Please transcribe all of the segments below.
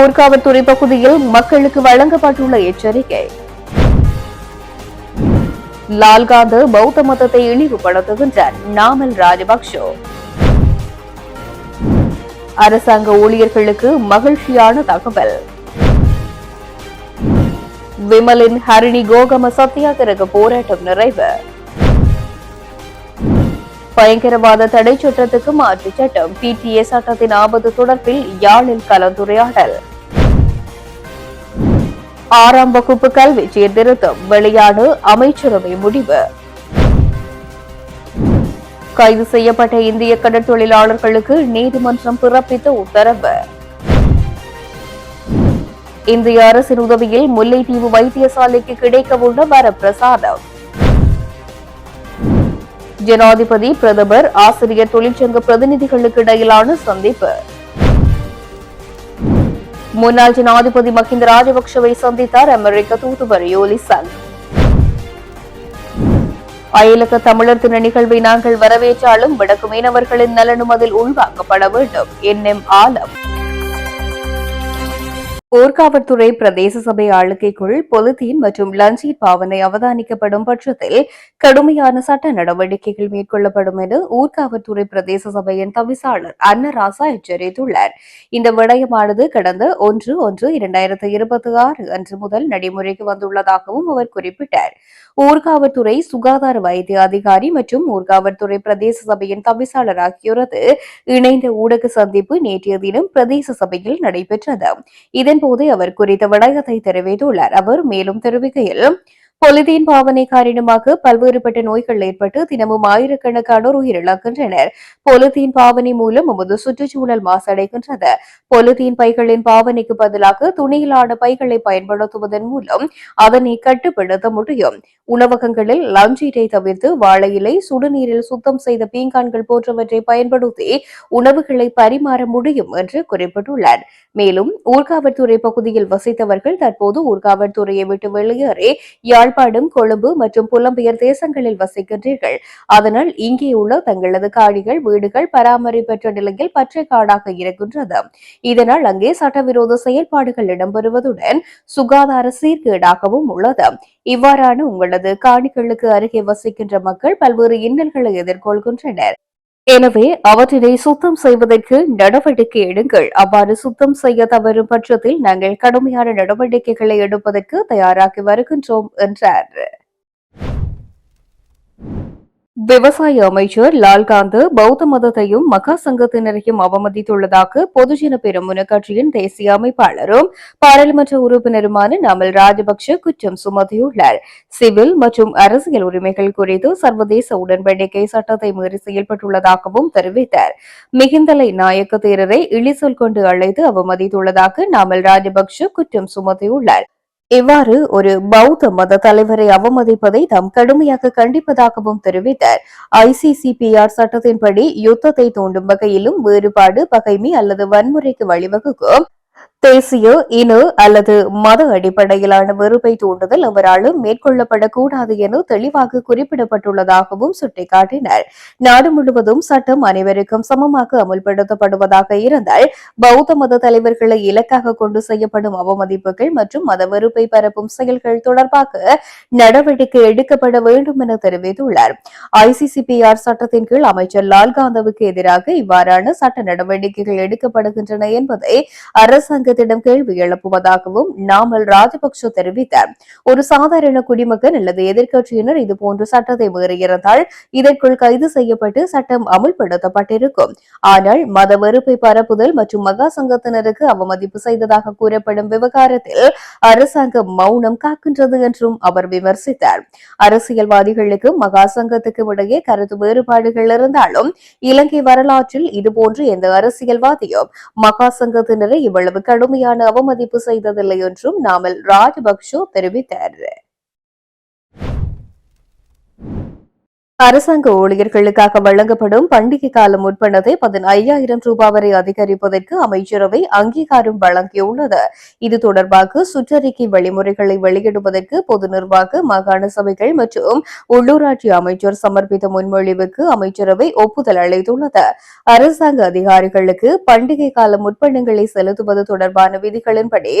ஊர்காவல்துறை பகுதியில் மக்களுக்கு வழங்கப்பட்டுள்ள எச்சரிக்கை. லால்காந்து பௌத்த மதத்தை இழிவுபடுத்துகின்றார் நாமல் ராஜபக்ஷோ. அரசாங்க ஊழியர்களுக்கு மகிழ்ச்சியான தகவல். விமலின் ஹரிணி கோகம சத்தியாகிரக போராட்டம் நிறைவு. பயங்கரவாத தடை சட்டத்துக்கு மாற்று சட்டம். பிடிஏ சட்டத்தின் ஆபத்து தொடர்பில் யாழில் கலந்துரையாடல். ஆறாம் வகுப்பு கல்வி சீர்திருத்தம். வெளியான அமைச்சரவை முடிவு. கைது செய்யப்பட்ட இந்திய கடற்தொழிலாளர்களுக்கு நீதிமன்றம் பிறப்பித்த உத்தரவு. இந்திய அரசின் உதவியில் முல்லைத்தீவு வைத்தியசாலைக்கு கிடைக்கவுள்ள வரப்பிரசாதம். ஜனாதிபதி பிரதமர் ஆசிரியர் தொழிற்சங்க பிரதிநிதிகளுக்கு இடையிலான சந்திப்பு. முன்னாள் ஜனாதிபதி மஹிந்த ராஜபக்சவை சந்தித்தார் அமெரிக்க தூதுவர் யோலிசன். அயலக தமிழர் தின நிகழ்வை நாங்கள் வரவேற்றாலும் வடக்கு மீனவர்களின் நலனும் அதில் உள்வாங்கப்பட வேண்டும். என் எம் ஆலம். ஊர்காவல்துறை பிரதேச சபை ஆளுகைக்குள் பொலித்தீன் மற்றும் லஞ்சீட் பாவனை அவதானிக்கப்படும் பட்சத்தில் கடுமையான சட்ட நடவடிக்கைகள் மேற்கொள்ளப்படும் என ஊர்காவல்துறை பிரதேச சபையின் தவிசாளர் அன்னராசா எச்சரித்துள்ளார். இந்த விடயமானது கடந்த ஒன்று ஒன்று இரண்டாயிரத்து இருபத்தி ஆறு அன்று முதல் நடைமுறைக்கு வந்துள்ளதாகவும் அவர் குறிப்பிட்டார். ஊர்காவல்துறை சுகாதார வைத்திய அதிகாரி மற்றும் ஊர்காவல்துறை பிரதேச சபையின் தவிசாளர் ஆகியோரது இணைந்த ஊடக சந்திப்பு நேற்றைய தினம் பிரதேச சபையில் நடைபெற்றது. இதன் இதன்போது அவர் குறித்த விடயத்தை தெரிவித்துள்ளார். அவர் மேலும் தெரிவிக்கையில் பொலிதீன் பாவனை காரணமாக பல்வேறுபட்ட நோய்கள் ஏற்பட்டு தினமும் ஆயிரக்கணக்கானோர் உயிரிழக்கின்றனர். பொலிதீன் பாவனை மூலம் நமது சுற்றுச்சூழல் மாசடைகின்றது. பொலிதீன் பைகளின் பாவனைக்கு பதிலாக துணியிலான பைகளை பயன்படுத்துவதன் மூலம் அதனை கட்டுப்படுத்த முடியும். உணவகங்களில் லஞ்சீட்டை தவிர்த்து வாழை இலை சுடுநீரில் சுத்தம் செய்த பீங்கான்கள் போன்றவற்றை பயன்படுத்தி உணவுகளை பரிமாற முடியும் என்று குறிப்பிட்டுள்ளார். மேலும் ஊர்காவல்துறை பகுதியில் வசித்தவர்கள் தற்போது ஊர்காவல்துறையை விட்டு வெளியேறி யாழ் யாழ்ப்பாணம் கொழும்பு மற்றும் புலம்பெயர் தேசங்களில் வசிக்கின்றீர்கள். அதனால் இங்கே உள்ள தங்களது காணிகள் வீடுகள் பராமரிப்பற்ற நிலையில் பற்றை காடாக இருக்கின்றது. இதனால் அங்கே சட்டவிரோத செயல்பாடுகள் இடம்பெறுவதுடன் சுகாதார சீர்கேடாகவும் உள்ளது. இவ்வாறான உங்களது காணிகளுக்கு அருகே வசிக்கின்ற மக்கள் பல்வேறு இன்னல்களை எதிர்கொள்கின்றனர். எனவே அவற்றினை சுத்தம் செய்வதற்கு நடவடிக்கை எடுங்கள். அவ்வாறு சுத்தம் செய்ய தவறும் பட்சத்தில் நாங்கள் கடுமையான நடவடிக்கைகளை எடுப்பதற்கு தயாராகி வருகின்றோம் என்றார். விவசாய அமைச்சர் லால்காந்து பௌத்த மதத்தையும் மகா சங்கத்தினரையும் அவமதித்துள்ளதாக பொதுஜன பெருமுன கட்சியின் தேசிய அமைப்பாளரும் பாராளுமன்ற உறுப்பினருமான நாமல் ராஜபக்ஷ குற்றம் சுமத்தியுள்ளார். சிவில் மற்றும் அரசியல் உரிமைகள் குறித்து சர்வதேச உடன்படிக்கை சட்டத்தை மீறி செயல்பட்டுள்ளதாகவும் தெரிவித்தார். மிகிந்தலை நாயக்க தேரரை இழிசொல் கொண்டு அழைத்து அவமதித்துள்ளதாக நாமல் ராஜபக்ஷ குற்றம் சுமத்தியுள்ளார். இவ்வாறு ஒரு பௌத்த மத தலைவரை அவமதிப்பதை தாம் கடுமையாக கண்டிப்பதாகவும் தெரிவித்தார். ஐசிசிபிஆர் சட்டத்தின்படி யுத்தத்தை தூண்டும் வகையிலும் வேறுபாடு பகைமை அல்லது வன்முறைக்கு வழிவகுக்கும். தேசிய இன அல்லது மத அடிப்படையிலான வெறுப்பை தூண்டுதல் அவராலும் மேற்கொள்ளப்படக்கூடாது என தெளிவாக குறிப்பிடப்பட்டுள்ளதாகவும் சுட்டிக்காட்டினார். நாடு முழுவதும் சட்டம் அனைவருக்கும் சமமாக அமுல்படுத்தப்படுவதாக இருந்தால் பௌத்த மத தலைவர்களை இலக்காக கொண்டு செய்யப்படும் அவமதிப்புகள் மற்றும் மத வெறுப்பை பரப்பும் செயல்கள் தொடர்பாக நடவடிக்கை எடுக்கப்பட வேண்டும் என தெரிவித்துள்ளார். ஐசிசிபிஆர் சட்டத்தின் கீழ் அமைச்சர் லால்காந்தவுக்கு எதிராக இவ்வாறான சட்ட நடவடிக்கைகள் எடுக்கப்படுகின்றன என்பதை அரசாங்க அரசாங்கத்திடம் கேள்வி எழுப்புவதாகவும் நாமல் ராஜபக்ச தெரிவித்தார் ஒரு சாதாரண குடிமகன் அல்லது எதிர்க்கட்சியினர் இதுபோன்ற சட்டத்தை மீறியிருந்தால் இதற்குள் கைது செய்யப்பட்டு சட்டம் அமுல்படுத்தப்பட்டிருக்கும். ஆனால் மத வெறுப்பை பரப்புதல் மற்றும் மகா சங்கத்தினருக்கு அவமதிப்பு செய்ததாக கூறப்படும் விவகாரத்தில் அரசாங்கம் மௌனம் காக்கின்றது என்றும் அவர் விமர்சித்தார். அரசியல்வாதிகளுக்கும் மகா சங்கத்துக்கும் இடையே கருத்து வேறுபாடுகள் இருந்தாலும் இலங்கை வரலாற்றில் இதுபோன்று எந்த அரசியல்வாதியும் மகா சங்கத்தினரை இவ்வளவு கடும் கடுமையான அவமதிப்பு செய்ததில்லை என்றும் நாமல் ராஜபக்ஷோ தெரிவித்தார். அரசாங்க ஊழியர்களுக்காக வழங்கப்படும் பண்டிகை கால முற்பணத்தை பதினையாயிரம் ரூபாய் வரை அதிகரிப்பதற்கு அமைச்சரவை அங்கீகாரம் வழங்கியுள்ளது. இது தொடர்பாக சுற்றறிக்கை வழிமுறைகளை வெளியிடுவதற்கு பொது நிர்வாக மாகாண சபைகள் மற்றும் உள்ளூராட்சி அமைச்சர் சமர்ப்பித்த முன்மொழிவுக்கு அமைச்சரவை ஒப்புதல் அளித்துள்ளது. அரசாங்க அதிகாரிகளுக்கு பண்டிகை கால முற்பணங்களை செலுத்துவது தொடர்பான விதிகளின்படி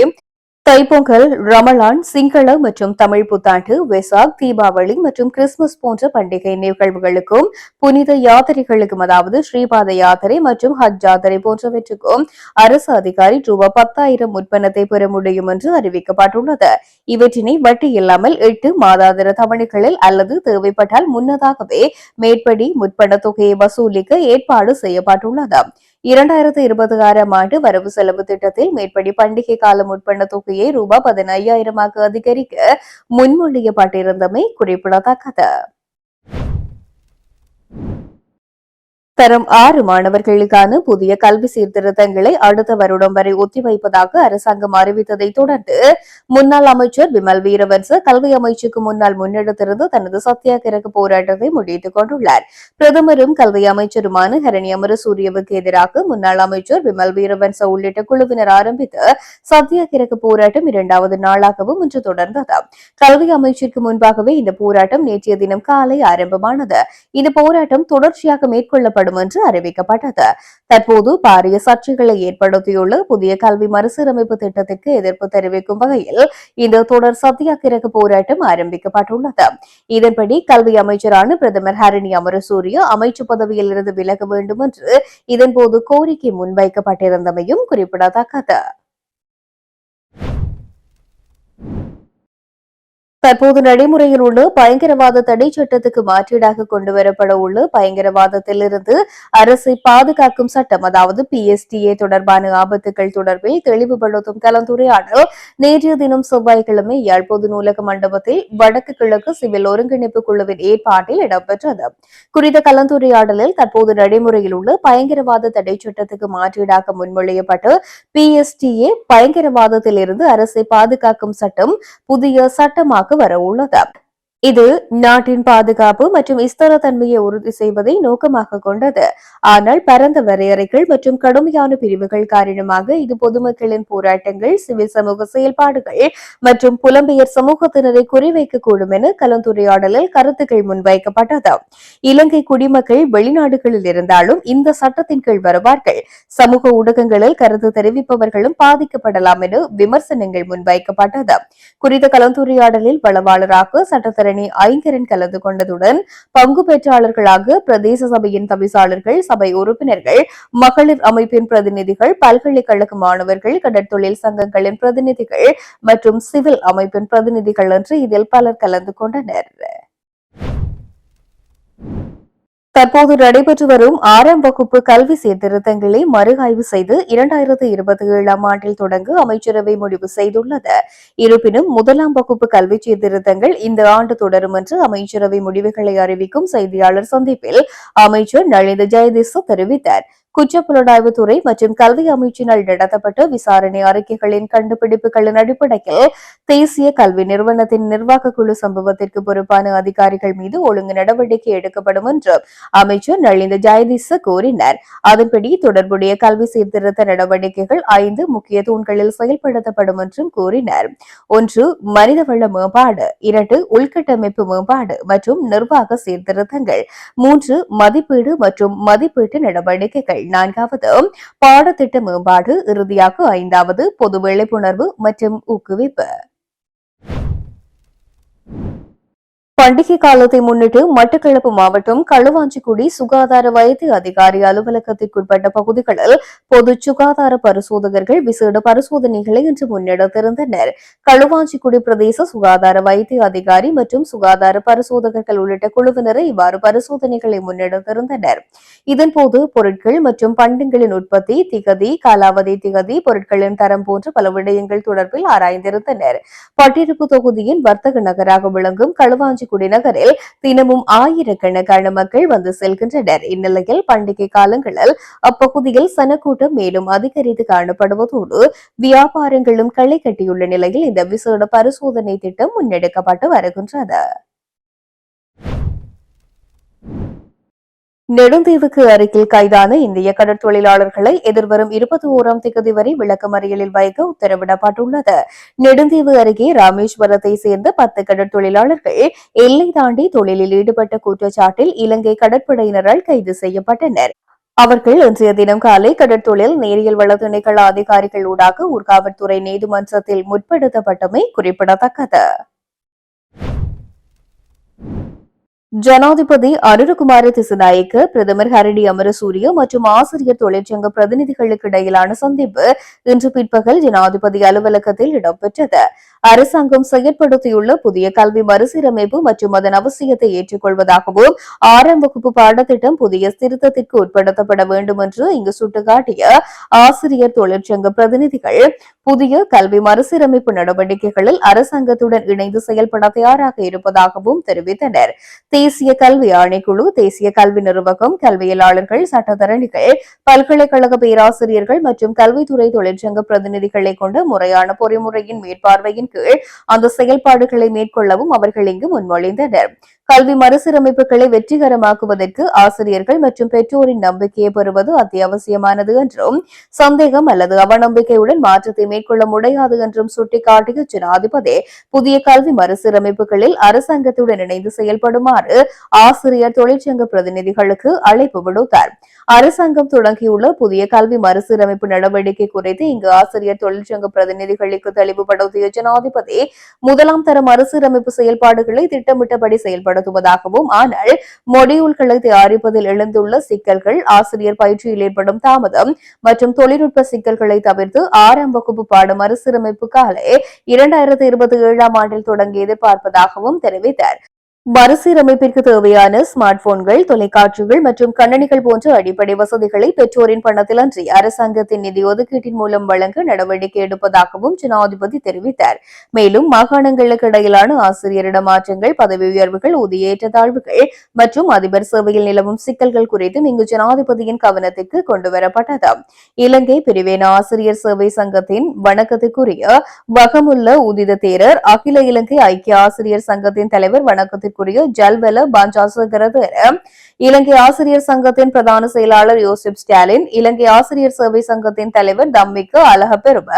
தைப்பொங்கல் ரமலான் சிங்கள மற்றும் தமிழ் புத்தாண்டு வெசாக் தீபாவளி மற்றும் கிறிஸ்துமஸ் போன்ற பண்டிகை நிகழ்வுகளுக்கும் புனித யாத்திரைகளுக்கும் அதாவது ஸ்ரீபாத யாத்திரை மற்றும் ஹஜ் யாத்திரை போன்றவற்றுக்கும் அரசு அதிகாரி ரூபாய் பத்தாயிரம் முற்பணத்தை பெற முடியும் என்று அறிவிக்கப்பட்டுள்ளது. இவற்றினை வட்டி இல்லாமல் எட்டு மாதாந்திர தவணைகளில் அல்லது தேவைப்பட்டால் முன்னதாகவே மேற்படி முற்பண தொகையை வசூலிக்க ஏற்பாடு செய்யப்பட்டுள்ளது. இரண்டாயிரத்து இருபத்தி ஆறாம் ஆண்டு வரவு செலவு திட்டத்தில் மேற்படி பண்டிகை காலம் உட்பட தொகையை ரூபாய் பதினையாயிரமாக அதிகரிக்க முன்மொழியப்பட்டிருந்தமை குறிப்பிடத்தக்கது. தரம் ஆறு மாணவர்களுக்கான புதிய கல்வி சீர்திருத்தங்களை அடுத்த வருடம் வரை ஒத்திவைப்பதாக அரசாங்கம் அறிவித்ததை தொடர்ந்து முன்னாள் அமைச்சர் விமல் வீரவன்ச கல்வி அமைச்சுக்கு முன்னால் முன்னெடுத்திருந்து தனது சத்தியாகிரக போராட்டத்தை முடித்துக் கொண்டுள்ளார். பிரதமரும் கல்வி அமைச்சருமான ஹரணி அமரசூரியவுக்கு எதிராக முன்னாள் அமைச்சர் விமல் வீரவன்ச உள்ளிட்ட குழுவினர் ஆரம்பித்து சத்தியாகிரக போராட்டம் இரண்டாவது நாளாகவும் இன்று தொடர்ந்தது கல்வி அமைச்சிற்கு முன்பாகவே இந்த போராட்டம் நேற்றைய தினம் காலை ஆரம்பமானது. இந்த போராட்டம் தொடர்ச்சியாக மேற்கொள்ளப்பட்டு செயல்படும் என்று அறிவிக்கப்பட்டது. தற்போது பாரிய சர்ச்சைகளை ஏற்படுத்தியுள்ள புதிய கல்வி மறுசீரமைப்பு திட்டத்திற்கு எதிர்ப்பு தெரிவிக்கும் வகையில் இந்த தொடர் சத்தியாகிரக போராட்டம் ஆரம்பிக்கப்பட்டுள்ளது. இதன்படி கல்வி அமைச்சரான பிரதமர் ஹரணி அமரசூரிய அமைச்சு பதவியில் இருந்து விலக வேண்டும் என்று இதன்போது கோரிக்கை முன்வைக்கப்பட்டிருந்தமையும் குறிப்பிடத்தக்கது. தற்போது நடைமுறையில் உள்ள பயங்கரவாத தடை சட்டத்துக்கு மாற்றீடாக கொண்டுவரப்பட உள்ள பயங்கரவாதத்திலிருந்து அரசை பாதுகாக்கும் சட்டம் அதாவது பிஎஸ்டிஏ தொடர்பான ஆபத்துகள் தொடர்பில் தெளிவுபடுத்தும் கலந்துரையாடல் நேற்றைய தினம் செவ்வாய்க்கிழமை யாழ்ப்போது நூலக மண்டபத்தில் வடக்கு கிழக்கு சிவில் ஒருங்கிணைப்பு குழுவின் ஏற்பாட்டில் இடம்பெற்றது. குறித்த கலந்துரையாடலில் தற்போது நடைமுறையில் உள்ள பயங்கரவாத தடை சட்டத்துக்கு மாற்றீடாக முன்மொழியப்பட்டு பிஎஸ்டிஏ பயங்கரவாதத்திலிருந்து அரசை பாதுகாக்கும் சட்டம் புதிய சட்டமாக வர உள்ளது இது நாட்டின் பாதுகாப்பு மற்றும் தன்மையை உறுதி செய்வதை நோக்கமாக கொண்டது. ஆனால் பரந்த வரையறைகள் மற்றும் கடுமையான பிரிவுகள் காரணமாக இது பொதுமக்களின் போராட்டங்கள் சிவில் சமூக செயல்பாடுகள் மற்றும் புலம்பெயர் சமூகத்தினரை குறிவைக்கக்கூடும் என கலந்துரையாடலில் கருத்துக்கள் முன்வைக்கப்பட்டது. இலங்கை குடிமக்கள் வெளிநாடுகளில் இருந்தாலும் இந்த சட்டத்தின் கீழ் வருவார்கள். சமூக ஊடகங்களில் கருத்து தெரிவிப்பவர்களும் பாதிக்கப்படலாம் என விமர்சனங்கள் முன்வைக்கப்பட்டது. குறித்த கலந்துரையாடலில் வளவாளராக சட்டத்தரணி பழனி ஐங்கரன் கலந்து கொண்டதுடன் பங்கு பெற்றாளர்களாக பிரதேச சபையின் தவிசாளர்கள் சபை உறுப்பினர்கள் மகளிர் அமைப்பின் பிரதிநிதிகள் பல்கலைக்கழக மாணவர்கள் கடற்தொழில் சங்கங்களின் பிரதிநிதிகள் மற்றும் சிவில் அமைப்பின் பிரதிநிதிகள் என்று இதில் பலர் கலந்து கொண்டனர். தற்போது நடைபெற்று வரும் ஆறாம் வகுப்பு கல்வி சீர்திருத்தங்களை மறுஆய்வு செய்து இரண்டாயிரத்து இருபத்தி ஏழாம் ஆண்டில் தொடங்க அமைச்சரவை முடிவு செய்துள்ளது. இருப்பினும் முதலாம் வகுப்பு கல்வி சீர்திருத்தங்கள் இந்த ஆண்டு தொடரும் என்று அமைச்சரவை முடிவுகளை அறிவிக்கும் செய்தியாளர் சந்திப்பில் அமைச்சர் நளிந்த ஜெயதிசு தெரிவித்தார். குற்றப்புலனாய்வுத்துறை மற்றும் கல்வி அமைச்சினால் நடத்தப்பட்ட விசாரணை அறிக்கைகளின் கண்டுபிடிப்புகளின் அடிப்படையில் தேசிய கல்வி நிறுவனத்தின் நிர்வாக குழு சம்பவத்திற்கு பொறுப்பான அதிகாரிகள் மீது ஒழுங்கு நடவடிக்கை எடுக்கப்படும் என்று அமைச்சர் நளிந்த ஜெயதிச கூறினார். அதன்படி தொடர்புடைய கல்வி சீர்திருத்த நடவடிக்கைகள் ஐந்து முக்கிய தூண்களில் செயல்படுத்தப்படும் என்றும் கூறினார். ஒன்று மனிதவள மேம்பாடு. இரண்டு உள்கட்டமைப்பு மேம்பாடு மற்றும் நிர்வாக சீர்திருத்தங்கள். மூன்று மதிப்பீடு மற்றும் மதிப்பீட்டு நடவடிக்கைகள். நான்காவது பாடத்திட்ட மேம்பாடு இறுதியாக ஐந்தாவது பொது விழிப்புணர்வு மற்றும் ஊக்குவிப்பு. பண்டிகை காலத்தை முன்னிட்டு மட்டக்களப்பு மாவட்டம் களுவாஞ்சிக்குடி சுகாதார வைத்திய அதிகாரி அலுவலகத்திற்குட்பட்ட பகுதிகளில் பொது சுகாதார பரிசோதகர்கள் விசேட பரிசோதனைகளை இன்று முன்னெடுத்திருந்தனர். களுவாஞ்சிக்குடி பிரதேச சுகாதார வைத்திய அதிகாரி மற்றும் சுகாதார பரிசோதகர்கள் உள்ளிட்ட குழுவினரை இவ்வாறு பரிசோதனைகளை முன்னெடுத்திருந்தனர். இதன்போது பொருட்கள் மற்றும் பண்டங்களின் உற்பத்தி திகதி காலாவதி திகதி பொருட்களின் தரம் போன்ற பல விடயங்கள் தொடர்பில் ஆராய்ந்திருந்தனர். பட்டிருப்பு தொகுதியின் வர்த்தக நகராக விளங்கும் களுவாஞ்சி குடிநகரில் தினமும் ஆயிரக்கணக்கான மக்கள் வந்து செல்கின்றனர். இந்நிலையில் பண்டிகை காலங்களில் அப்பகுதியில் சனக்கூட்டம் மேலும் அதிகரித்து காணப்படுவதோடு வியாபாரங்களும் களை கட்டியுள்ள நிலையில் இந்த விசேட பரிசோதனை திட்டம் முன்னெடுக்கப்பட்டு வருகின்றது. நெடுந்தீவுக்கு அருகில் கைதான இந்திய கடற்தொழிலாளர்களை எதிர்வரும் இருபத்தி ஓராம் திகதி வரை விளக்கமறியலில் வைக்க உத்தரவிடப்பட்டுள்ளது. நெடுந்தீவு அருகே ராமேஸ்வரத்தை சேர்ந்த பத்து கடற்தொழிலாளர்கள் எல்லை தாண்டி தொழிலில் ஈடுபட்ட குற்றச்சாட்டில் இலங்கை கடற்படையினரால் கைது செய்யப்பட்டனர். அவர்கள் இன்றைய தினம் காலை கடற்தொழில் நேரியல் வள திணைக்கள அதிகாரிகள் ஊடாக ஊர்காவல்துறை நீதிமன்றத்தில் முற்படுத்தப்பட்டமை குறிப்பிடத்தக்கது. ஜனாதிபதி அனுரகுமார திசுநாயக்க பிரதமர் ஹரடி அமரசூரிய மற்றும் ஆசிரியர் தொழிற்சங்க பிரதிநிதிகளுக்கு இடையிலான சந்திப்பு இன்று பிற்பகல் ஜனாதிபதி அலுவலகத்தில் இடம்பெற்றது. அரசாங்கம் செயற்படுத்தியுள்ள புதிய கல்வி மறுசீரமைப்பு மற்றும் அதன் அவசியத்தை ஏற்றுக்கொள்வதாகவும் ஆறாம் வகுப்பு பாடத்திட்டம் புதிய திருத்தத்திற்கு உட்படுத்தப்பட வேண்டும் என்று இங்கு சுட்டிக்காட்டிய ஆசிரியர் தொழிற்சங்க பிரதிநிதிகள் புதிய கல்வி மறுசீரமைப்பு நடவடிக்கைகளில் அரசாங்கத்துடன் இணைந்து செயல்பட தயாராக இருப்பதாகவும் தெரிவித்தனர். தேசிய கல்வி ஆணைக்குழு தேசிய கல்வி நிர்வாகம் கல்வியலாளர்கள் சட்டத்தரணிகள் பல்கலைக்கழக பேராசிரியர்கள் மற்றும் கல்வித்துறை தொழிற்சங்க பிரதிநிதிகளை கொண்ட முறையான பொறிமுறையின் மேற்பார்வையின் கீழ் அந்த செயல்பாடுகளை மேற்கொள்ளவும் அவர்கள் இங்கு முன்மொழிந்தனர். கல்வி மறுசீரமைப்புகளை வெற்றிகரமாக்குவதற்கு ஆசிரியர்கள் மற்றும் பெற்றோரின் நம்பிக்கையை பெறுவது அத்தியாவசியமானது என்றும் சந்தேகம் அல்லது அவநம்பிக்கையுடன் மாற்றத்தை மேற்கொள்ள முடியாது என்றும் சுட்டிக்காட்டிய ஜனாதிபதி புதிய கல்வி மறுசீரமைப்புகளில் அரசாங்கத்துடன் இணைந்து செயல்படுமாறு ஆசிரியர் தொழிற்சங்க பிரதிநிதிகளுக்கு அழைப்பு விடுத்தார். அரசாங்கம் தொடங்கியுள்ள புதிய கல்வி மறுசீரமைப்பு நடவடிக்கை குறித்து இங்கு ஆசிரியர் தொழிற்சங்க பிரதிநிதிகளுக்கு தெளிவுபடுத்திய ஜனாதிபதி முதலாம் தர மறுசீரமைப்பு செயல்பாடுகளை திட்டமிட்டபடி நடத்துவதாகவும் ஆனால் மொடியூல்களை தயாரிப்பதில் எழுந்துள்ள சிக்கல்கள் ஆசிரியர் பயிற்சியில் ஏற்படும் தாமதம் மற்றும் தொழில்நுட்ப சிக்கல்களை தவிர்த்து ஆறாம் வகுப்பு பாட மறுசீரமைப்பு காலை இரண்டாயிரத்தி இருபத்தி ஏழாம் ஆண்டில் தொடங்கி எதிர்பார்ப்பதாகவும் தெரிவித்தார். மறுசீரமைப்பிற்கு தேவையான ஸ்மார்ட் போன்கள் தொலைக்காட்சிகள் மற்றும் கண்ணணிகள் போன்ற அடிப்படை வசதிகளை பெற்றோரின் பணத்தில் அன்றி அரசாங்கத்தின் நிதி ஒதுக்கீட்டின் மூலம் வழங்க நடவடிக்கை எடுப்பதாகவும் ஜனாதிபதி தெரிவித்தார். மேலும் மாகாணங்களுக்கு இடையிலான ஆசிரியர் இடமாற்றங்கள் பதவி உயர்வுகள் ஊதிய ஏற்றத்தாழ்வுகள் மற்றும் அதிபர் சேவையில் நிலவும் சிக்கல்கள் குறித்தும் இங்கு ஜனாதிபதியின் கவனத்திற்கு கொண்டுவரப்பட்டது. இலங்கை பிரிவேன ஆசிரியர் சேவை சங்கத்தின் வணக்கத்திற்குரிய வகமுள்ள உதித தேரர் அகில இலங்கை ஐக்கிய ஆசிரியர் சங்கத்தின் தலைவர் வணக்கத்திற்கு மதிப்பிற்குரிய ஜல்வெல பாஞ்சாசகரது இலங்கை ஆசிரியர் சங்கத்தின் பிரதான செயலாளர் யோசிப் ஸ்டாலின் இலங்கை ஆசிரியர் சேவை சங்கத்தின் தலைவர் தம்மிக்கு அழகப்பெரும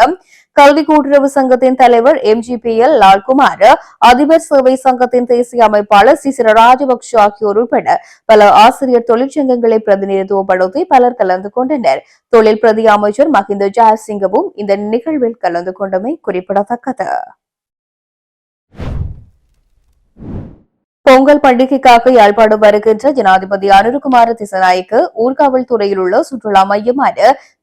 கல்வி கூட்டுறவு சங்கத்தின் தலைவர் M G P L Lalkumar அதிபர் சேவை சங்கத்தின் தேசிய அமைப்பாளர் சிசிர ராஜபக்ஷ ஆகியோர் உட்பட பல ஆசிரியர் தொழிற்சங்கங்களை பிரதிநிதித்துவப்படுத்தி பலர் கலந்து கொண்டனர். தொழில் பிரதி அமைச்சர் மஹிந்த ஜெயசிங்கவும் இந்த நிகழ்வில் கலந்து கொண்டமை குறிப்பிடத்தக்கது. பொங்கல் பண்டிகைக்காக யாழ்ப்பாணம் வருகின்ற ஜனாதிபதி அனுருகுமார திசநாய்க்கு ஊர்காவல்துறையில் உள்ள சுற்றுலா மையமான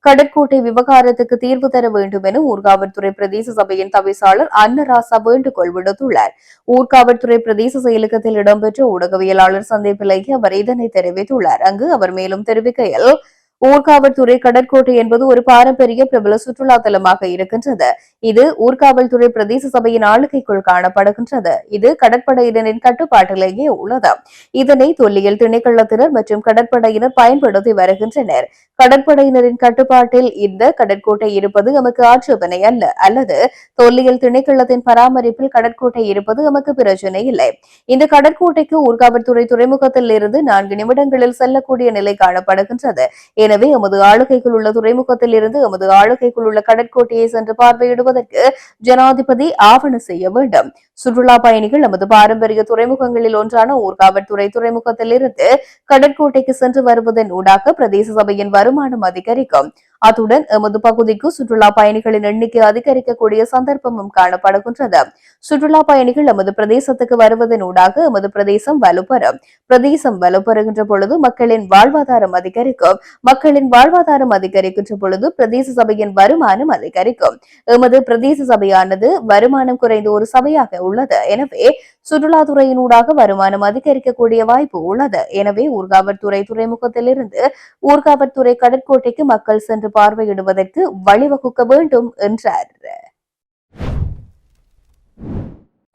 கடற்கோட்டை விவகாரத்துக்கு தீர்வு தர வேண்டும் என ஊர்காவல்துறை பிரதேச சபையின் தவிசாளர் அன்னராசா வேண்டுகோள் விடுத்துள்ளார். ஊர்காவல்துறை பிரதேச செயலகத்தில் இடம்பெற்ற ஊடகவியலாளர் சந்திப்பிலேயே அவர் இதனை தெரிவித்துள்ளார். அங்கு அவர் மேலும் தெரிவிக்கையில் ஊர்காவல்துறை கடற்கோட்டை என்பது ஒரு பாரம்பரிய பிரபல சுற்றுலா தலமாக இருக்கின்றது. இது ஊர்காவல்துறை பிரதேச சபையின் ஆளுகைக்குள் காணப்படுகின்றது. இது கடற்படையினரின் கட்டுப்பாட்டிலேயே உள்ளது. இதனை தொல்லியல் திணைக்களத்தினர் மற்றும் கடற்படையினர் பயன்படுத்தி வருகின்றனர். கடற்படையினரின் கட்டுப்பாட்டில் இந்த கடற்கோட்டை இருப்பது நமக்கு ஆட்சேபனை அல்ல அல்லது தொல்லியல் திணைக்களத்தின் பராமரிப்பில் கடற்கோட்டை இருப்பது நமக்கு பிரச்சனை இல்லை. இந்த கடற்கோட்டைக்கு ஊர்காவல்துறை துறைமுகத்தில் இருந்து நான்கு நிமிடங்களில் செல்லக்கூடிய நிலை காணப்படுகின்றது. எனவே எமது ஆளுகைக்குள் உள்ள துறைமுகத்தில் இருந்து எமது ஆளுகைக்குள் உள்ள கடற்கோட்டையை சென்று பார்வையிடுவதற்கு ஜனாதிபதி ஆவண செய்ய வேண்டும். சுற்றுலா பயணிகள் நமது பாரம்பரிய துறைமுகங்களில் ஒன்றான ஊர்காவல்துறை துறைமுகத்தில் இருந்து கடற்கோட்டைக்கு சென்று வருவதன் ஊடாக பிரதேச சபையின் வருமானம் அதிகரிக்கும். அத்துடன் எமது பகுதிக்கு சுற்றுலா பயணிகளின் எண்ணிக்கை அதிகரிக்கக்கூடிய சந்தர்ப்பமும் காணப்படுகின்றது. சுற்றுலா பயணிகள் எமது பிரதேசத்துக்கு வருவதன் ஊடாக எமது பிரதேசம் வலுப்பெறும். பிரதேசம் வலுப்பெறுகின்ற பொழுது மக்களின் வாழ்வாதாரம் அதிகரிக்கும். மக்களின் வாழ்வாதாரம் அதிகரிக்கின்ற பொழுது பிரதேச சபையின் வருமானம் அதிகரிக்கும். எமது பிரதேச சபையானது வருமானம் குறைந்த ஒரு சபையாக உள்ளது. எனவே சுற்றுலாத்துறையினூடாக வருமானம் அதிகரிக்கக்கூடிய வாய்ப்பு உள்ளது. எனவே ஊர்காவற்துறை துறைமுகத்திலிருந்து ஊர்காவற்துறை கடற்கோட்டைக்கு மக்கள் சென்று பார்வையிடுவதற்கு வழிவகுக்க வேண்டும் என்றார்.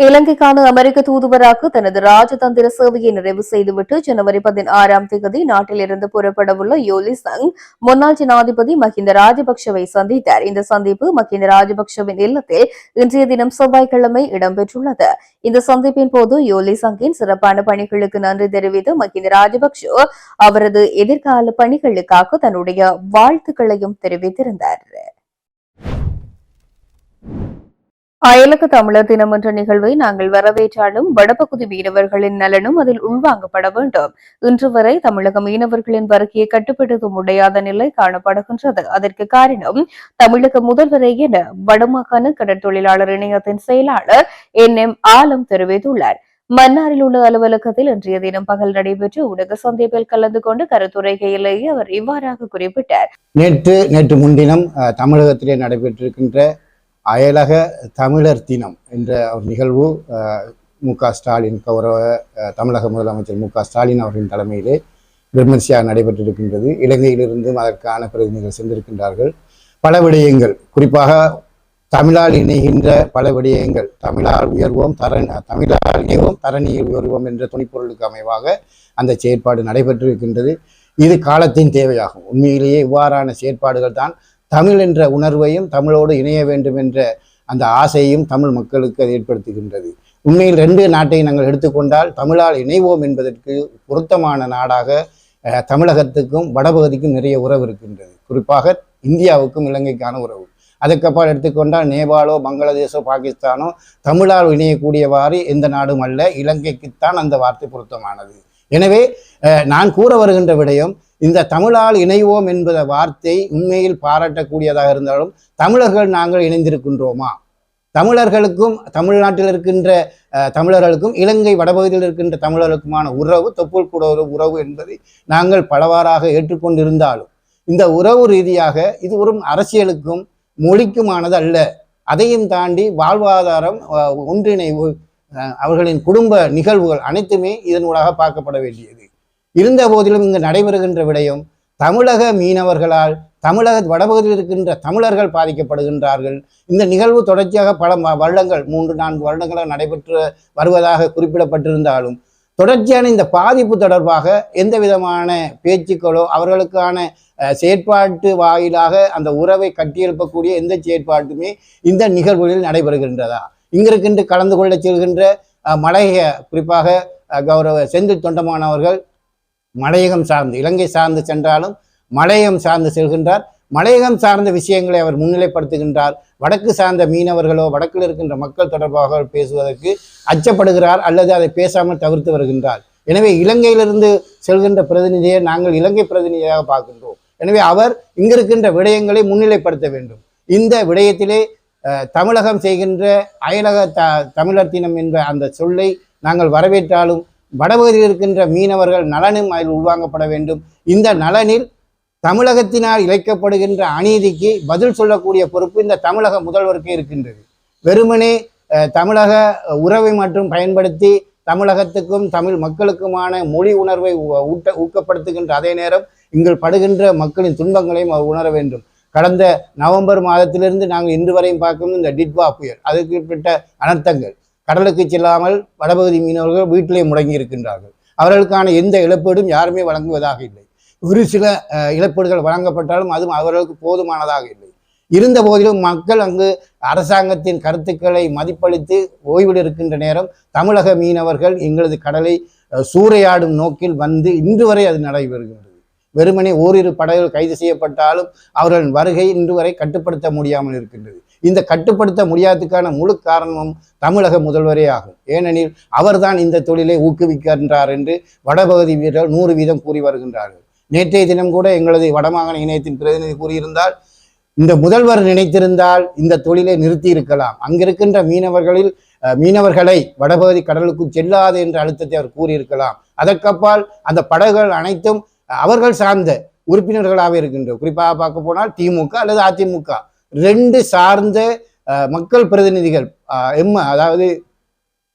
இலங்கைக்கான அமெரிக்க தூதுவராக தனது ராஜதந்திர சேவையை நிறைவு செய்துவிட்டு ஜனவரி பதினாறாம் தேதி நாட்டிலிருந்து புறப்படவுள்ள யோலி சங் முன்னாள் ஜனாதிபதி மஹிந்த ராஜபக்சவை சந்தித்தார். இந்த சந்திப்பு மஹிந்த ராஜபக்சவின் இல்லத்தில் இன்றைய தினம் செவ்வாய்க்கிழமை இடம்பெற்றுள்ளது. இந்த சந்திப்பின் போது யோலி சங்கின் சிறப்பான பணிகளுக்கு நன்றி தெரிவித்து மஹிந்த ராஜபக்ச அவரது எதிர்கால பணிகளுக்காக தன்னுடைய வாழ்த்துக்களையும் தெரிவித்திருந்தார். அயலக தமிழர் தினம் என்ற நிகழ்வை நாங்கள் வரவேற்றாலும் வடபகுதி மீனவர்களின் நலனும் அதில் உள்வாங்கப்பட வேண்டும். இன்று வரை தமிழக மீனவர்களின் வருகையை கட்டுப்படுத்த முடியாத நிலை காணப்படுகின்றது. அதற்கு காரணம் தமிழக முதல்வரை என வடமாகாண கடற்தொழிலாளர் இணையத்தின் செயலாளர் என் எம் ஆலம் தெரிவித்துள்ளார். மன்னாரில் உள்ள அலுவலகத்தில் இன்றைய தினம் பகல் நடைபெற்ற ஊடக சந்திப்பில் கலந்து கொண்டு கருத்துரைகையிலேயே அவர் இவ்வாறாக குறிப்பிட்டார். நேற்று நேற்று முன்தினம் தமிழகத்திலே நடைபெற்றிருக்கின்ற அயலக தமிழர் தினம் என்ற ஒரு நிகழ்வு மு க ஸ்டாலின் கௌரவ அஹ், தமிழக முதலமைச்சர் மு க ஸ்டாலின் அவர்களின் தலைமையிலே விமர்சையாக நடைபெற்றிருக்கின்றது. இலங்கையிலிருந்தும் அதற்கான பிரதிநிதிகள் சென்றிருக்கின்றார்கள். பல விடயங்கள் குறிப்பாக தமிழால் இணைகின்ற பல விடயங்கள் தமிழால் உயர்வோம் தரண் தமிழால் இணைவோம் தரணியில் உயர்வோம் என்ற துணிப்பொருளுக்கு அமைவாக அந்த செயற்பாடு நடைபெற்றிருக்கின்றது. இது காலத்தின் தேவையாகும். உண்மையிலேயே இவ்வாறான செயற்பாடுகள் தான் தமிழ் என்ற உணர்வையும் தமிழோடு இணைய வேண்டும் என்ற அந்த ஆசையும் தமிழ் மக்களுக்கு அது ஏற்படுத்துகின்றது. உண்மையில் ரெண்டு நாட்டை நாங்கள் எடுத்துக்கொண்டால் தமிழால் இணைவோம் என்பதற்கு பொருத்தமான நாடாக தமிழகத்துக்கும் வடபகுதிக்கும் நிறைய உறவு இருக்கின்றது. குறிப்பாக இந்தியாவுக்கும் இலங்கைக்கான உறவு. அதுக்கப்புறம் எடுத்துக்கொண்டால் நேபாளோ பங்களாதேஷோ பாகிஸ்தானோ தமிழால் இணையக்கூடியவாறு எந்த நாடும் அல்ல. இலங்கைக்குத்தான் அந்த வார்த்தை பொருத்தமானது. எனவே நான் கூற வருகின்ற விடயம் இந்த தமிழால் இணைவோம் என்பத வார்த்தை உண்மையில் பாராட்டக்கூடியதாக இருந்தாலும் தமிழர்கள் நாங்கள் இணைந்திருக்கின்றோமா? தமிழர்களுக்கும் தமிழ்நாட்டில் இருக்கின்ற தமிழர்களுக்கும் இலங்கை வடபகுதியில் இருக்கின்ற தமிழர்களுக்குமான உறவு தொப்புள் கூட ஒரு உறவு என்பதை நாங்கள் பலவாறாக ஏற்றுக்கொண்டிருந்தாலும் இந்த உறவு ரீதியாக இது ஒரு அரசியலுக்கும் மொழிக்குமானது அல்ல. அதையும் தாண்டி வாழ்வாதாரம் ஒன்றிணைவு அவர்களின் குடும்ப நிகழ்வுகள் அனைத்துமே இதனூடாக பார்க்கப்பட வேண்டியது. இருந்த போதிலும் இங்கு நடைபெறுகின்ற விடயம் தமிழக மீனவர்களால் தமிழக வடபகுதியில் இருக்கின்ற தமிழர்கள் பாதிக்கப்படுகின்றார்கள். இந்த நிகழ்வு தொடர்ச்சியாக பல வருடங்கள் மூன்று நான்கு வருடங்களாக நடைபெற்று வருவதாக குறிப்பிடப்பட்டிருந்தாலும் தொடர்ச்சியான இந்த பாதிப்பு தொடர்பாக எந்த விதமான பேச்சுக்களோ அவர்களுக்கான செயற்பாட்டு வாயிலாக அந்த உறவை கட்டியெழுப்பக்கூடிய எந்த செயற்பாட்டுமே இந்த நிகழ்வுகளில் நடைபெறுகின்றதா? இங்கிருக்கின்ற கலந்து கொள்ள செல்கின்ற மலைய குறிப்பாக கௌரவ செந்தில் தொண்டமானவர்கள் மலையகம் சார்ந்து இலங்கை சார்ந்து சென்றாலும் மலையகம் சார்ந்து செல்கின்றார். மலையகம் சார்ந்த விஷயங்களை அவர் முன்னிலைப்படுத்துகின்றார். வடக்கு சார்ந்த மீனவர்களோ வடக்கில் இருக்கின்ற மக்கள் தொடர்பாக பேசுவதற்கு அச்சப்படுகிறார் அல்லது அதை பேசாமல் தவிர்த்து வருகின்றார். எனவே இலங்கையிலிருந்து செல்கின்ற பிரதிநிதியை நாங்கள் இலங்கை பிரதிநிதியாக பார்க்கின்றோம். எனவே அவர் இங்கிருக்கின்ற விடயங்களை முன்னிலைப்படுத்த வேண்டும். இந்த விடயத்திலே தமிழகம் செய்கின்ற அயலக த தமிழர் தினம் என்ற அந்த சொல்லை நாங்கள் வரவேற்றாலும் வடபகுதியில் இருக்கின்ற மீனவர்கள் நலனும் அதில் உள்வாங்கப்பட வேண்டும். இந்த நலனில் தமிழகத்தினால் இழைக்கப்படுகின்ற அநீதிக்கு பதில் சொல்லக்கூடிய பொறுப்பு இந்த தமிழக முதல்வருக்கு இருக்கின்றது. வெறுமனே தமிழக உறவை மட்டும் பயன்படுத்தி தமிழகத்துக்கும் தமிழ் மக்களுக்குமான மொழி உணர்வை ஊட்ட ஊக்கப்படுத்துகின்ற அதே நேரம் இங்கள் படுகின்ற மக்களின் துன்பங்களையும் அவர் உணர வேண்டும். கடந்த நவம்பர் மாதத்திலிருந்து நாங்கள் இன்று வரையும் பார்க்கணும் இந்த டிட்வா புயல் அதுக்குட்பட்ட அனர்த்தங்கள் கடலுக்கு செல்லாமல் வடபகுதி மீனவர்கள் வீட்டிலே முடங்கி இருக்கின்றார்கள். அவர்களுக்கான எந்த இழப்பீடும் யாருமே வழங்குவதாக இல்லை. ஒரு சில இழப்பீடுகள் வழங்கப்பட்டாலும் அதுவும் அவர்களுக்கு போதுமானதாக இல்லை. இருந்த போதிலும் மக்கள் அங்கு அரசாங்கத்தின் கருத்துக்களை மதிப்பளித்து ஓய்வில் இருக்கின்ற நேரம் தமிழக மீனவர்கள் எங்களது கடலை சூறையாடும் நோக்கில் வந்து இன்று வரை அது நடைபெறுகின்றது. வெறுமனே ஓரிரு படகுகள் கைது செய்யப்பட்டாலும் அவர்களின் வருகை இன்று வரை கட்டுப்படுத்த முடியாமல் இருக்கின்றது. இந்த கட்டுப்படுத்த முடியாததுக்கான முழு காரணமும் தமிழக முதல்வரே ஆகும். ஏனெனில் அவர்தான் இந்த தொழிலை ஊக்குவிக்கின்றார் என்று வடபகுதி வீரர்கள் நூறு வீதம் கூறி வருகின்றார்கள். நேற்றைய தினம் கூட எங்களது வடமாகாண இணையத்தின் பிரதிநிதி கூறியிருந்தால் இந்த முதல்வர் நினைத்திருந்தால் இந்த தொழிலை நிறுத்தி இருக்கலாம். அங்கிருக்கின்ற மீனவர்களில் மீனவர்களை வடபகுதி கடலுக்கு செல்லாது என்ற அழுத்தத்தை அவர் கூறியிருக்கலாம். அதற்கப்பால் அந்த படகுகள் அனைத்தும் அவர்கள் சார்ந்த உறுப்பினர்களாக இருக்கின்றோம். குறிப்பாக பார்க்க போனால் திமுக அல்லது அதிமுக ரெண்டு சார்ந்த மக்கள் பிரதிநிதிகள் எம் அதாவது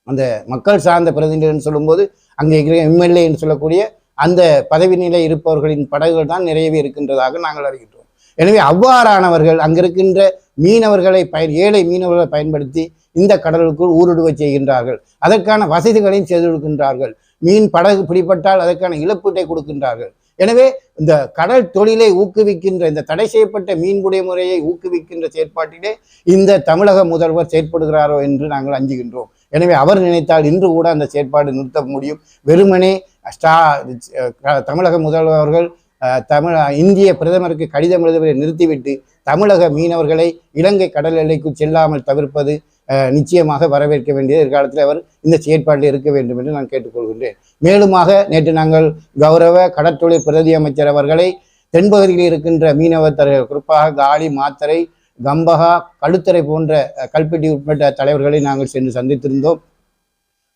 அந்த மக்கள் சார்ந்த பிரதிநிதிகள்னு சொல்லும்போது அங்கே இருக்கிற எம்எல்ஏ என்று சொல்லக்கூடிய அந்த பதவி நிலை இருப்பவர்களின் படகுகள் தான் நிறையவே இருக்கின்றதாக நாங்கள் அறிகின்றோம். எனவே அவ்வாறானவர்கள் அங்கிருக்கின்ற மீனவர்களை பயன் ஏழை மீனவர்களை பயன்படுத்தி இந்த கடலுக்குள் ஊடுருவ செய்கின்றார்கள். அதற்கான வசதிகளையும் செய்து கொடுக்கின்றார்கள். மீன் படகு பிடிப்பட்டால் அதற்கான இழப்பீட்டை கொடுக்கின்றார்கள். எனவே இந்த கடல் தொழிலை ஊக்குவிக்கின்ற இந்த தடை செய்யப்பட்ட மீன்பிடி முறையை ஊக்குவிக்கின்ற செயற்பாட்டிலே இந்த தமிழக முதல்வர் செயற்படுகிறாரோ என்று நாங்கள் அஞ்சுகின்றோம். எனவே அவர் நினைத்தால் இன்று கூட அந்த செயற்பாடு நிறுத்த முடியும். வெறுமனே ஸ்டா தமிழக முதல்வர்கள் தமிழ தமிழ் இந்திய பிரதமருக்கு கடிதம் எழுதுவதை நிறுத்திவிட்டு தமிழக மீனவர்களை இலங்கை கடல் எல்லைக்கு செல்லாமல் தவிர்ப்பது நிச்சயமாக வரவேற்க வேண்டியது எதிர்காலத்தில் அவர் இந்த செயற்பாட்டில் இருக்க வேண்டும் என்று நான் கேட்டுக்கொள்கின்றேன். மேலுமாக நேற்று நாங்கள் கௌரவ கடற்தொழில் பிரதி அமைச்சர் அவர்களை தென்பகுதியில் இருக்கின்ற மீனவர் தலைவர் குறிப்பாக காலி மாத்தரை கம்பகா கழுத்தரை போன்ற கல்பெட்டி உட்பட்ட தலைவர்களை நாங்கள் சென்று சந்தித்திருந்தோம்.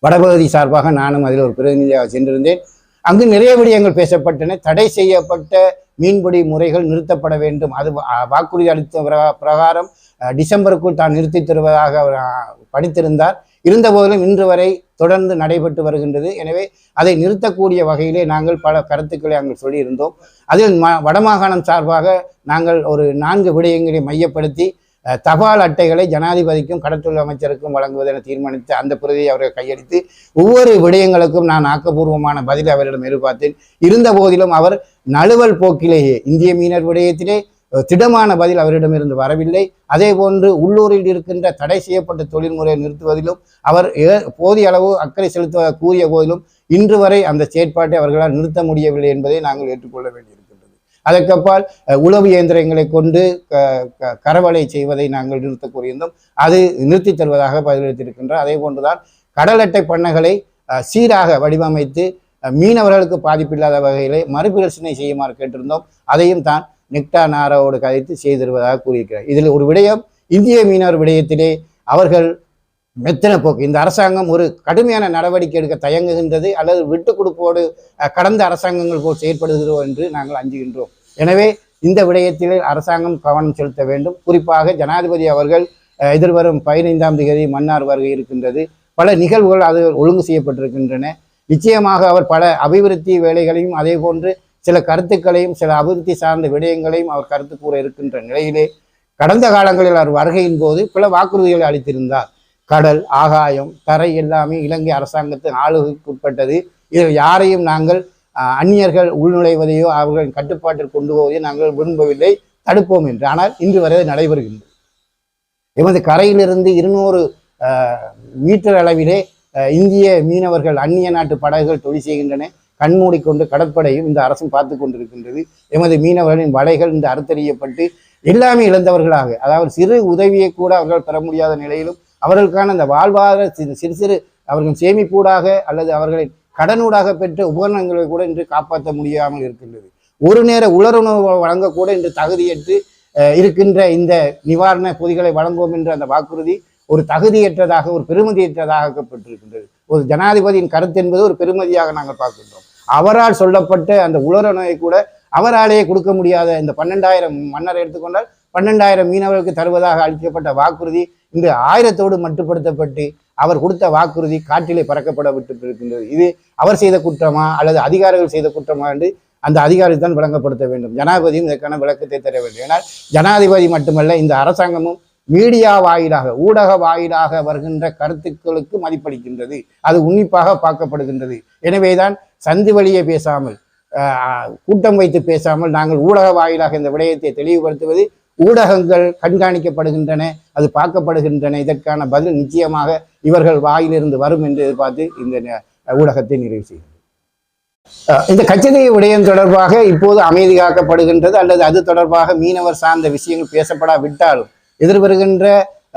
வடபகுதி சார்பாக நானும் அதில் ஒரு பிரதிநிதியாக சென்றிருந்தேன். அங்கு நிறைய விடயங்கள் பேசப்பட்டன. தடை செய்யப்பட்ட மீன்பிடி முறைகள் நிறுத்தப்பட வேண்டும். அது வா- வாக்குறுதி அளித்த பிரகா- பிரகாரம் டிசம்பருக்குள் தான் நிறுத்தி தருவதாக படித்திருந்தார். இருந்த போதிலும் இன்று வரை தொடர்ந்து நடைபெற்று வருகின்றது. எனவே அதை நிறுத்தக்கூடிய வகையிலே நாங்கள் பல கருத்துக்களை அங்கே சொல்லியிருந்தோம். அதில் ம வடமாகாணம் சார்பாக நாங்கள் ஒரு நான்கு விடயங்களை மையப்படுத்தி தபால் அட்டைகளை ஜனாதிபதிக்கும் கடற்றொழில் அமைச்சருக்கும் வழங்குவதென தீர்மானித்து அந்த பிரதியை அவர்கள் கையளித்து ஒவ்வொரு விடயங்களுக்கும் நான் ஆக்கப்பூர்வமான பதிலை அவரிடம் எதிர்பார்த்தேன். இருந்த போதிலும் அவர் நழுவல் போக்கிலேயே இந்திய மீனர் விடயத்திலே திடமான பதில் அவரிடமிருந்து வரவில்லை. அதே போன்று உள்ளூரில் இருக்கின்ற தடை செய்யப்பட்ட தொழில்முறையை நிறுத்துவதிலும் அவர் ஏ- போதிய அளவு அக்கறை செலுத்த கூறிய போதிலும் இன்று வரை அந்த செயற்பாட்டை அவர்களால் நிறுத்த முடியவில்லை என்பதை நாங்கள் ஏற்றுக்கொள்ள வேண்டும் அதற்கப்பால் உளவு இயந்திரங்களை கொண்டு க- க- கரவலை செய்வதை நாங்கள் நிறுத்த கூறியிருந்தோம் அது நிறுத்தி தருவதாக பதிலளித்திருக்கின்றார். அதே போன்றுதான் கடல் அட்டை பண்ணைகளை சீராக வடிவமைத்து மீனவர்களுக்கு பாதிப்பில்லாத வகையிலே மறுபரிசீலனை செய்யுமாறு கேட்டிருந்தோம். அதையும் தான் நெக்டா நாராவோடு கதைத்து செய்திருவதாக கூறியிருக்கிறார். இதில் ஒரு விடயம் இந்திய மீனவர் விடயத்திலே அவர்கள் மெத்தன போக்கு. இந்த அரசாங்கம் ஒரு கடுமையான நடவடிக்கை எடுக்க தயங்குகின்றது அல்லது விட்டு கொடுப்போடு கடந்த அரசாங்கங்கள் போல் செயற்படுகிறோம் என்று நாங்கள் அஞ்சுகின்றோம். எனவே இந்த விடயத்தில் அரசாங்கம் கவனம் செலுத்த வேண்டும். குறிப்பாக ஜனாதிபதி அவர்கள் எதிர்வரும் பதினைந்தாம் தேதி மன்னார் வருகை இருக்கின்றது. பல நிகழ்வுகள் அது ஒழுங்கு செய்யப்பட்டிருக்கின்றன. நிச்சயமாக அவர் பல அபிவிருத்தி வேலைகளையும் அதே போன்று சில கருத்துக்களையும் சில அபிவிருத்தி சார்ந்த விடயங்களையும் அவர் கருத்து கூற இருக்கின்ற நிலையிலே கடந்த காலங்களில் அவர் வருகையின் போது பல வாக்குறுதிகளை அளித்திருந்தார். கடல் ஆகாயம் தரை எல்லாமே இலங்கை அரசாங்கத்தின் ஆளுகைக்கு உட்பட்டது இதில் யாரையும் நாங்கள் அஹ், அந்நியர்கள் உள்நுழைவதையோ அவர்களின் கட்டுப்பாட்டில் கொண்டு போவதையோ நாங்கள் விரும்பவில்லை. தடுப்போம் என்று. ஆனால் இன்று வரை நடைபெறுகின்றது. எமது கரையிலிருந்து இருநூறு மீட்டர் அளவிலே இந்திய மீனவர்கள் அந்நிய நாட்டு படகுகள் தொழில் செய்கின்றன. கண்மூடிக்கொண்டு கடற்படையும் இந்த அரசும் பார்த்து கொண்டிருக்கின்றது. எமது மீனவர்களின் வலைகள் இந்த அறுத்தறியப்பட்டு எல்லாமே இழந்தவர்களாக அதாவது சிறு உதவியை கூட அவர்கள் பெற முடியாத நிலையிலும் அவர்களுக்கான அந்த வாழ்வாதார சிறு சிறு சிறு அவர்கள் சேமிப்பூடாக அல்லது அவர்களின் கடனூடாக பெற்ற உபகரணங்களை கூட இன்று காப்பாற்ற முடியாமல் இருக்கின்றது. ஒரு நேர உலருணவு வழங்கக்கூட இன்று தகுதியற்று இருக்கின்ற இந்த நிவாரண பொதிகளை வழங்குவோம் என்ற அந்த வாக்குறுதி ஒரு தகுதியற்றதாக ஒரு பெருமதியற்றதாக பெற்றிருக்கின்றது ஒரு ஜனாதிபதியின் கருத்து என்பது ஒரு பெருமதியாக நாங்கள் பார்க்கின்றோம். அவரால் சொல்லப்பட்ட அந்த உலருணவை கூட அவராலேயே கொடுக்க முடியாத இந்த பன்னெண்டாயிரம் மன்னர் எடுத்துக்கொண்டால் பன்னெண்டாயிரம் மீனவர்களுக்கு தருவதாக அளிக்கப்பட்ட வாக்குறுதி இன்று ஆயிரத்தோடு மட்டுப்படுத்தப்பட்டு அவர் கொடுத்த வாக்குறுதி காற்றிலே பறக்கப்பட விட்டு இருக்கின்றது இது அவர் செய்த குற்றமா அல்லது அதிகாரிகள் செய்த குற்றமா என்று அந்த அதிகாரி தான் விளங்கப்படுத்த வேண்டும். ஜனாதிபதியும் இதற்கான விளக்கத்தை தர வேண்டும். ஏன்னால் ஜனாதிபதி மட்டுமல்ல இந்த அரசாங்கமும் மீடியா வாயிலாக ஊடக வாயிலாக வருகின்ற கருத்துக்களுக்கு மதிப்பளிக்கின்றது. அது உன்னிப்பாக பார்க்கப்படுகின்றது. எனவேதான் சந்து வழியே பேசாமல் கூட்டம் வைத்து பேசாமல் நாங்கள் ஊடக வாயிலாக இந்த விடயத்தை தெளிவுபடுத்துவது ஊடகங்கள் கண்காணிக்கப்படுகின்றன அது பார்க்கப்படுகின்றன. இதற்கான பதில் நிச்சயமாக இவர்கள் வாயிலிருந்து வரும் என்று எதிர்பார்த்து இந்த ஊடகத்தை நிறைவு செய்கிறது. இந்த கச்சதை விடயம் தொடர்பாக இப்போது அமைதி காக்கப்படுகின்றது அல்லது அது தொடர்பாக மீனவர் சார்ந்த விஷயங்கள் பேசப்படாவிட்டாலும் எதிர்வருகின்ற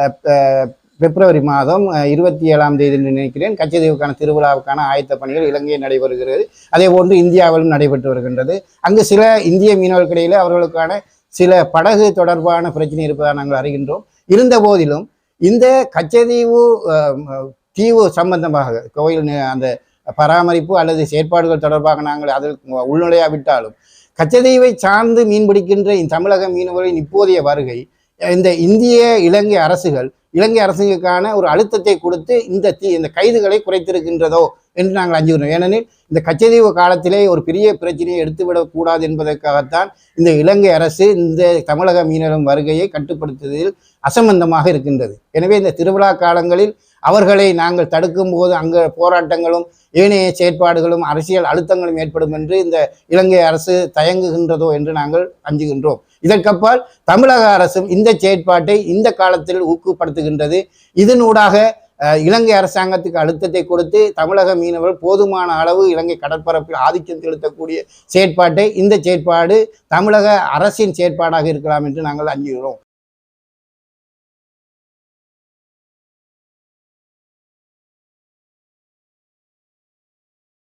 அஹ், பிப்ரவரி மாதம் இருபத்தி ஏழாம் தேதி நினைக்கிறேன் கச்சதீவுக்கான திருவிழாவுக்கான ஆயத்த பணிகள் இலங்கையில் நடைபெறுகிறது. அதே போன்று இந்தியாவிலும் நடைபெற்று வருகின்றது. அங்கு சில இந்திய மீனவர்களிடையில் அவர்களுக்கான சில படகு தொடர்பான பிரச்சனை இருப்பதாக நாங்கள் அறிகின்றோம். இருந்த போதிலும் இந்த கச்சதீவு தீவு சம்பந்தமாக கோயில் அந்த பராமரிப்பு அல்லது செயற்பாடுகள் தொடர்பாக நாங்கள் அதில் உள்நுழையாவிட்டாலும் கச்சதீவை சார்ந்து மீன் பிடிக்கின்ற தமிழக மீனவர்களின் இப்போதைய வருகை இந்த இந்திய இலங்கை அரசுகள் இலங்கை அரசுக்கான ஒரு அழுத்தத்தை கொடுத்து இந்த தீ இந்த கைதுகளை குறைத்திருக்கின்றதோ என்று நாங்கள் அஞ்சுகிறோம். ஏனெனில் இந்த கச்சதீவு காலத்திலே ஒரு பெரிய பிரச்சனையை எடுத்துவிடக்கூடாது என்பதற்காகத்தான் இந்த இலங்கை அரசு இந்த தமிழக மீனவம் வருகையை கட்டுப்படுத்துவதில் அசம்பந்தமாக இருக்கின்றது. எனவே இந்த திருவிழா காலங்களில் அவர்களை நாங்கள் தடுக்கும் போது அங்கே போராட்டங்களும் ஏனைய செயற்பாடுகளும் அரசியல் அழுத்தங்களும் ஏற்படும் என்று இந்த இலங்கை அரசு தயங்குகின்றதோ என்று நாங்கள் அஞ்சுகின்றோம். இதற்கப்பால் தமிழக அரசும் இந்த செயற்பாட்டை இந்த காலத்தில் ஊக்குப்படுத்துகின்றது இதனூடாக இலங்கை அரசாங்கத்துக்கு அழுத்தத்தை கொடுத்து தமிழக மீனவர்கள் போதுமான அளவு இலங்கை கடற்பரப்பில் ஆதிக்கம் செலுத்தக்கூடிய செயற்பாட்டை இந்த செயற்பாடு தமிழக அரசின் செயற்பாடாக இருக்கலாம் என்று நாங்கள் அஞ்சுகிறோம்.